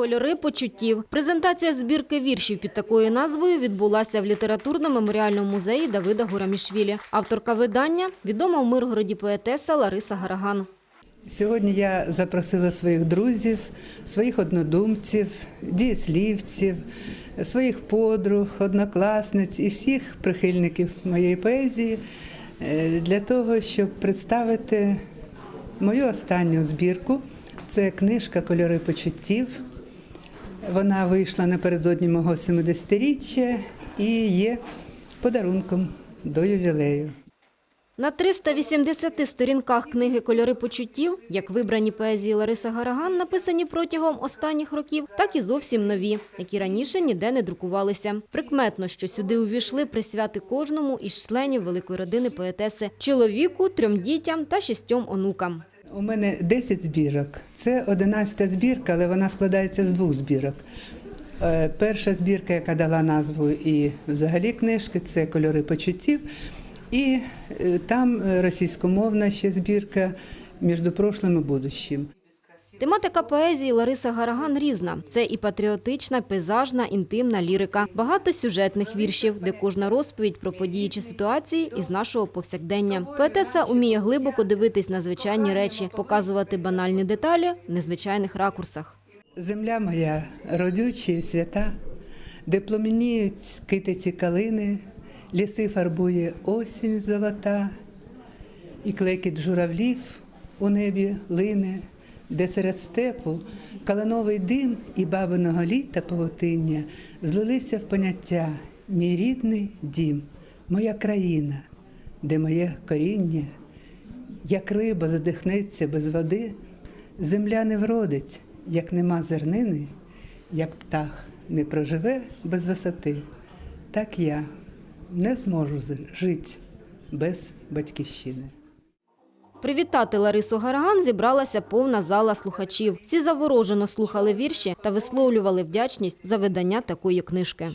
Кольори почуттів. Презентація збірки віршів під такою назвою відбулася в літературно-меморіальному музеї Давида Гурамішвілі. Авторка видання – відома в Миргороді поетеса Лариса Гараган. Сьогодні я запросила своїх друзів, своїх однодумців, дієслівців, своїх подруг, однокласниць і всіх прихильників моєї поезії е, для того, щоб представити мою останню збірку. Це книжка Кольори почуттів. Вона вийшла напередодні мого 70-річчя і є подарунком до ювілею. На 380 сторінках книги «Кольори почуттів», як вибрані поезії Лариси Гараган, написані протягом останніх років, так і зовсім нові, які раніше ніде не друкувалися. Прикметно, що сюди увійшли присвяти кожному із членів великої родини поетеси – чоловіку, трьом дітям та шістьом онукам. У мене 10 збірок. Це 11 збірка, але вона складається з двох збірок. Е, Перша збірка, яка дала назву і взагалі книжки, це кольори почуттів. І е, там російськомовна ще збірка між прошлим і будущим. Тематика поезії Лариси Гараган різна. Це і патріотична, пейзажна, інтимна лірика, багато сюжетних віршів, де кожна розповідь про події чи ситуації із нашого повсякдення. Поетеса уміє глибоко дивитись на звичайні речі, показувати банальні деталі в незвичайних ракурсах. Земля моя родюча і свята, де пламеніють китиці калини, ліси фарбує осінь золота, і клекіт журавлів у небі лине, де серед степу калиновий дим і бабиного літа павутиння злилися в поняття мій рідний дім, моя країна, де моє коріння, як риба задихнеться без води, земля не вродить, як нема зернини, як птах не проживе без висоти, так я не зможу жити без батьківщини. Привітати Ларису Гараган зібралася повна зала слухачів. Всі заворожено слухали вірші та висловлювали вдячність за видання такої книжки.